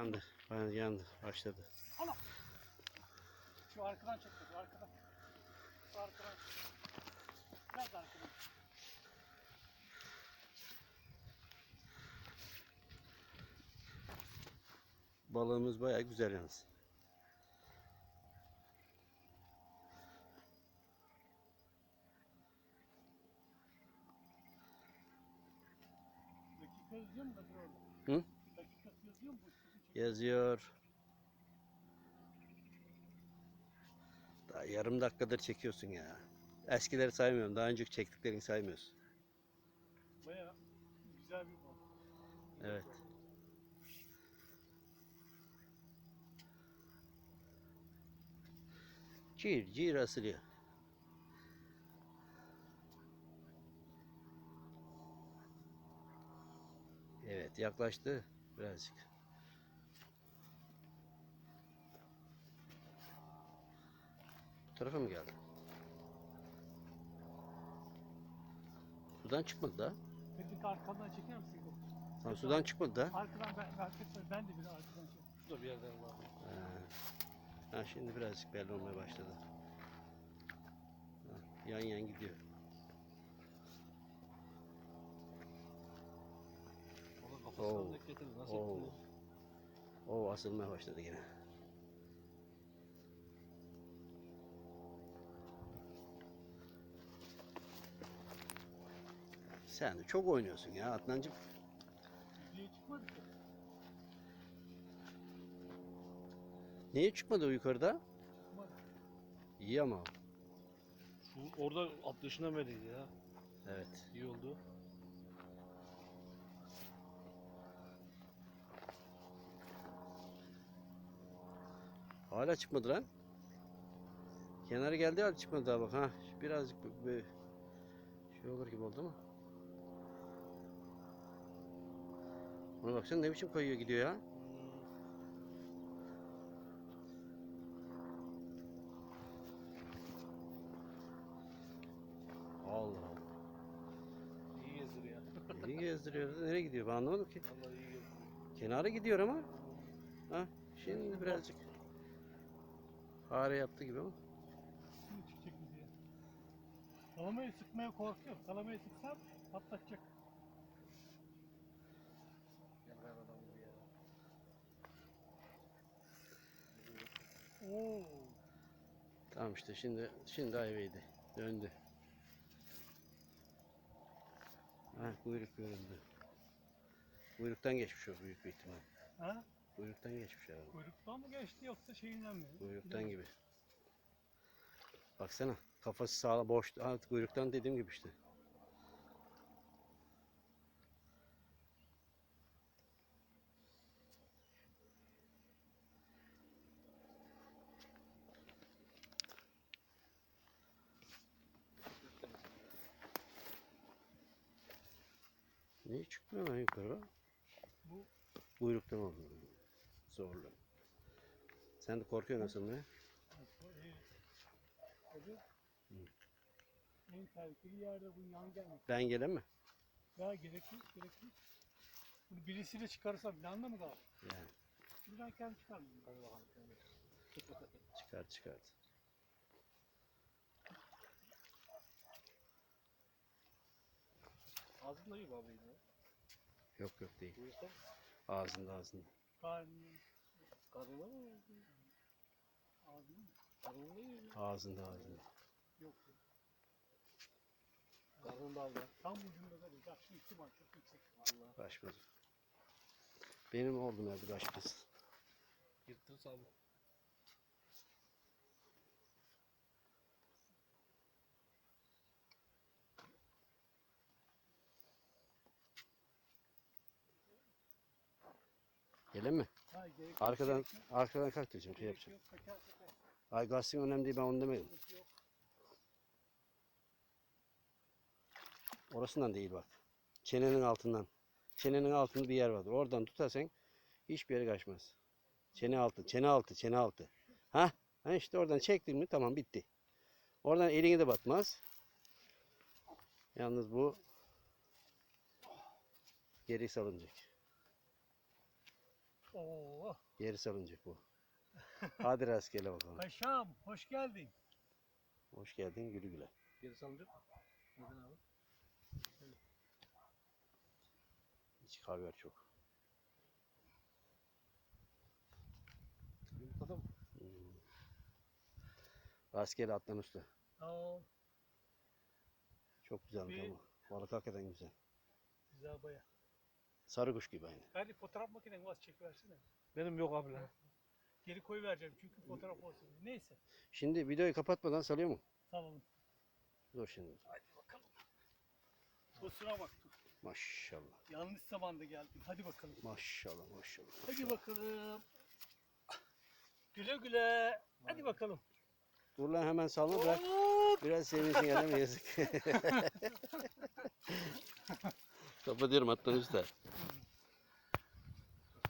Yandı. Yandı. Başladı. Şu arkadan çek. Arkadan. Şu arkadan. Biraz arkadan. Balığımız bayağı güzel yalnız. Dakika yazıyor mu orada? Hı? Dakikası yazıyor mu? Bu çek- Yazıyor. Daha yarım dakikadır çekiyorsun ya. Eskileri saymıyorum. Daha önceki çektiklerini saymıyoruz. Bayağı güzel bir bal. Evet. Cir cir asılıyor. Evet yaklaştı birazcık. Tarafa mı geldi? Sudan çıkmadı da. Kadir arkadan çeker misin? Tam sudan çıkmadı da. Arkadan ben, ben, ben de bir arkadan çek. Şurada bir yerden var. Ha. Ha, şimdi birazcık belli olmaya başladı. Ha, yan yan gidiyor. Oo. Oo. yaptı? O asılmaya başladı yine. Sen de çok oynuyorsun ya Adnancığım. Niye çıkmadı o yukarıda? İyi ama. Şu orada atlayışından belliydi ya. Evet. İyi oldu. Hala çıkmadı lan. Kenarı geldi halde çıkmadı daha bak ha. Birazcık bir- bir şey olur gibi oldu ama. Ona baksana ne biçim kayıyor gidiyor ya. Allah Allah. İyi gezdiriyor. İyi gezdiriyor. Nereye gidiyor ben anlamadım ki. Vallahi iyi gezdiriyor. Kenara gidiyor ama. Ha, şimdi birazcık fare yaptı gibi ama. Şimdi çıkacak yüzeye. Kalamayı sıkmaya korkuyorum. Kalamayı sıksam patlatacak. Gel ver adam gibi ya. Oo. Tamam işte şimdi şimdi ayvaydı. Döndü. Ha kuyruk göründü. Kuyruktan geçmiş o büyük bir ihtimal. Ha? Kuyruktan geçmiş herhalde. Kuyruktan mı geçti yoksa şeyinden mi? Kuyruktan gibi. Baksana kafası sağ boş. Ha, kuyruktan dediğim gibi işte. Niye çıkmıyor lan yukarı? Bu Kuyruktan oldu. Zorlu. Sen de korkuyorsun. Evet. Tabii. En tehlikeli yerde bu yan gelmek. Ben gelemem. Ya gerek yok, gerek yok. Bunu birisiyle çıkarırsam yanda mı kalır? Yani çıkarım. Hadi bakalım. çıkar çıkar. Ağzında iyi abi yine. Yok yok değil. Buyursa. Ağzında ağzında. Karnım, Karnına mı? ağzım mı? Karnında iyi. Ağzında ağzında. Yok. yok. Karnında aldı. Tam ucunda da değil. Bak şu ihtimal çok yüksek. Valla. Başmaz. Benim oldum evde başmaz. Yırtırsa abi. Gelin mi? Ha, gerek yok, Arkadan arkadan kalk diyeceğim şey gerek yapacağım. yok. Ay gazetin önemli değil ben onu demedim. Yok. Orasından değil bak. Çenenin altından. Çenenin altında bir yer vardır. Oradan tutarsan hiçbir yere kaçmaz. Çene altı, çene altı, çene altı. Ha? Ha işte oradan çektin mi tamam bitti. Oradan elini de batmaz. Yalnız bu geri salınacak. Oo, Geri salınacak bu. Hadi rastgele bakalım. paşam hoş geldin. Hoş geldin güle güle. Geri salınacak. Neden abi? İç kavgar çok. Yumurtada mı? Hmm. Rastgele atlan usta. Ol. Çok Bir- ama. Balık hakikaten güzel. Güzel baya. Sarı kuş gibi aynı. Hadi fotoğraf makinen var çekiversene. Benim yok abi lan. Geri koy vereceğim çünkü fotoğraf olsun. Neyse. Şimdi videoyu kapatmadan salıyor mu? Tamam. Dur şimdi. Hadi bakalım. Kusura bak. Maşallah. Yanlış zamanda geldin. Hadi bakalım. Maşallah maşallah. Hadi bakalım. Güle güle. Hadi bakalım. Dur lan hemen salma bırak. Biraz sevinsin mi? Yazık. Kapatıyorum atlan usta.